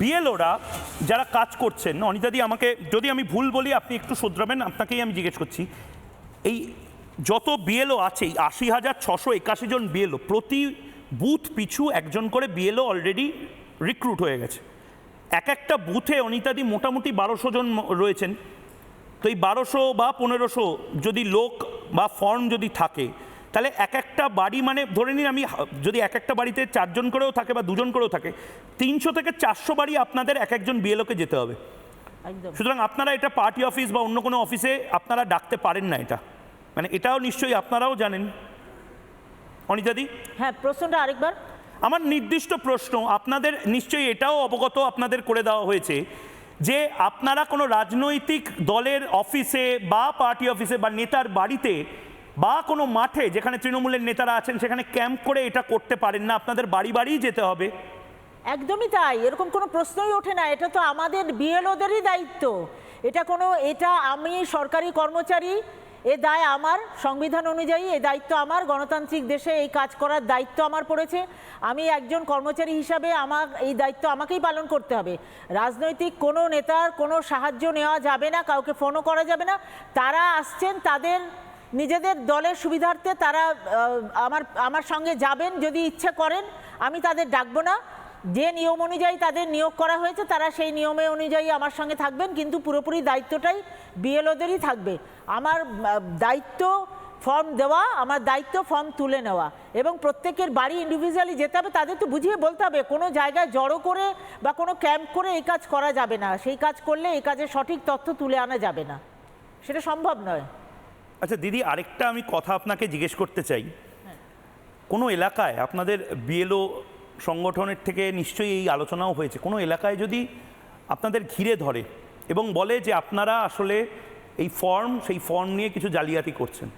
বিএলওরা যারা কাজ করছেন অনিতাদি আমাকে যদি আমি ভুল বলি, আপনি একটু শুধরাবেন, আপনাকেই আমি জিজ্ঞেস করছি। এই যত বিএলও আছে আশি হাজার ছশো একাশি জন বিএলও, প্রতি বুথ পিছু একজন করে বিএলও অলরেডি রিক্রুট হয়ে গেছে। এক একটা বুথে অনিতাদি মোটামুটি বারোশো জন রয়েছেন। তো এই বারোশো বা পনেরোশো যদি লোক বা ফর্ম যদি থাকে তাহলে এক একটা বাড়ি মানে ধরে নিন আমি যদি এক একটা বাড়িতে চারজন করেও থাকে বা দুজন করেও থাকে তিনশো থেকে চারশো বাড়ি আপনাদের এক একজন বিএলওকে যেতে হবে। সুতরাং আপনারা এটা পার্টি অফিস বা অন্য কোনো অফিসে আপনারা ডাকতে পারেন না এটা। মানে এটাও নিশ্চয়ই আপনারাও জানেন। অনিতাদি হ্যাঁ প্রশ্নটা আরেকবার। আমার নির্দিষ্ট প্রশ্ন আপনাদের নিশ্চয়ই এটাও অবগত আপনাদের করে দেওয়া হয়েছে যে আপনারা কোনো রাজনৈতিক দলের অফিসে বা পার্টি অফিসে বা নেতার বাড়িতে বা কোনো মাঠে যেখানে তৃণমূলের নেতারা আছেন, সেখানে ক্যাম্প করে এটা করতে পারেন না, আপনাদের বাড়ি বাড়িই যেতে হবে। একদমই তাই, এরকম কোনো প্রশ্নই ওঠে না, এটা তো আমাদের বিএলওদেরই দায়িত্ব। এটা কোনো, এটা আমি সরকারি কর্মচারী, এ দায় আমার, সংবিধান অনুযায়ী এ দায়িত্ব আমার, গণতান্ত্রিক দেশে এই কাজ করার দায়িত্ব আমার পড়েছে। আমি একজন কর্মচারী হিসাবে আমার, এই দায়িত্ব আমাকেই পালন করতে হবে। রাজনৈতিক কোনো নেতার কোনো সাহায্য নেওয়া যাবে না, কাউকে ফোনও করা যাবে না। তারা আসছেন, তাদের নিজেদের দলের সুবিধার্থে তারা আমার আমার সঙ্গে যাবেন যদি ইচ্ছে করেন, আমি তাদের ডাকবো না। যে নিয়ম অনুযায়ী তাদের নিয়োগ করা হয়েছে, তারা সেই নিয়মে অনুযায়ী আমার সঙ্গে থাকবেন, কিন্তু পুরোপুরি দায়িত্বটাই বিএলওদেরই থাকবে। আমার দায়িত্ব ফর্ম দেওয়া, আমার দায়িত্ব ফর্ম তুলে নেওয়া এবং প্রত্যেকের বাড়ি ইন্ডিভিজুয়ালি যেতে হবে, তাদের তো বুঝিয়ে বলতে হবে, কোনো জায়গায় জড়ো করে বা কোনো ক্যাম্প করে এই কাজ করা যাবে না। সেই কাজ করলে এই কাজের সঠিক তথ্য তুলে আনা যাবে না। সেটা সম্ভব নয়। আচ্ছা দিদি, আরেকটা আমি কথা আপনাকে জিজ্ঞেস করতে চাই। কোনো এলাকায় আপনাদের বিএলও সংগঠনের থেকে নিশ্চয়ই এই আলোচনাও হয়েছে। কোনো এলাকায় যদি আপনাদের ঘিরে ধরে এবং বলে যে আপনারা আসলে এই ফর্ম, সেই ফর্ম নিয়ে কিছু জালিয়াতি করছেন,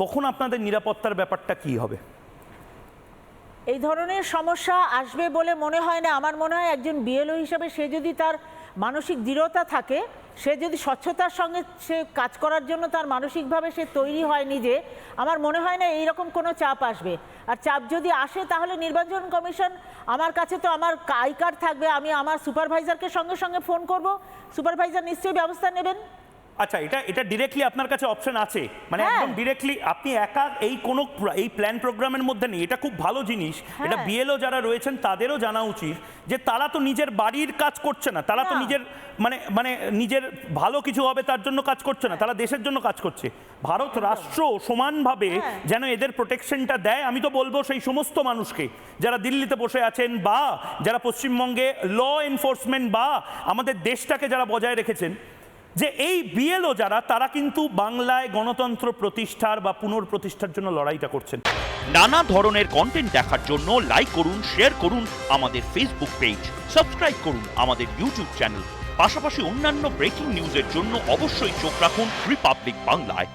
তখন আপনাদের নিরাপত্তার ব্যাপারটা কি হবে? এই ধরনের সমস্যা আসবে বলে মনে হয় না। আমার মনে হয় একজন বিএলও হিসাবে সে যদি তার মানসিক দৃঢ়তা থাকে সে যদি স্বচ্ছতার সঙ্গে সে কাজ করার জন্য তার মানসিকভাবে সে তৈরি হয়নি যে, আমার মনে হয় না এইরকম কোনো চাপ আসবে। আর চাপ যদি আসে তাহলে নির্বাচন কমিশন আমার কাছে তো আমার আই কার্ড থাকবে, আমি আমার সুপারভাইজারকে সঙ্গে সঙ্গে ফোন করব। সুপারভাইজার নিশ্চয়ই ব্যবস্থা নেবেন? আচ্ছা এটা এটা ডিরেক্টলি আপনার কাছে অপশন আছে। মানে হ্যাঁ। একদম ডিরেক্টলি আপনি একা এই কোন এই প্ল্যান প্রোগ্রামের মধ্যে নেই। এটা খুব ভালো জিনিস। এটা হ্যাঁ। বিএলও যারা রয়েছেন তাদেরও জানা উচিত যে তারা তো নিজের বাড়ির কাজ করছে না। তারা তো নিজের মানে মানে নিজের ভালো কিছু হবে তার জন্য কাজ করছে না। তারা দেশের জন্য কাজ করছে। ভারত রাষ্ট্র সমানভাবে হ্যাঁ। যেন এদের প্রোটেকশনটা দেয় আমি তো বলব সেই সমস্ত মানুষকে। যারা দিল্লিতে বসে আছেন বা যারা পশ্চিমবঙ্গে ল এনফোর্সমেন্ট বা আমাদের দেশটাকে যারা বজায় রেখেছেন যে এই বিএলও যারা, তারা কিন্তু বাংলায় গণতন্ত্র প্রতিষ্ঠার বা পুনর্প্রতিষ্ঠার জন্য লড়াইটা করছেন। নানা ধরনের কন্টেন্ট দেখার জন্য লাইক করুন শেয়ার করুন আমাদের ফেসবুক পেজ সাবস্ক্রাইব করুন আমাদের ইউটিউব চ্যানেল পাশাপাশি অন্যান্য ব্রেকিং নিউজের জন্য অবশ্যই চোখ রাখুন রিপাবলিক বাংলায়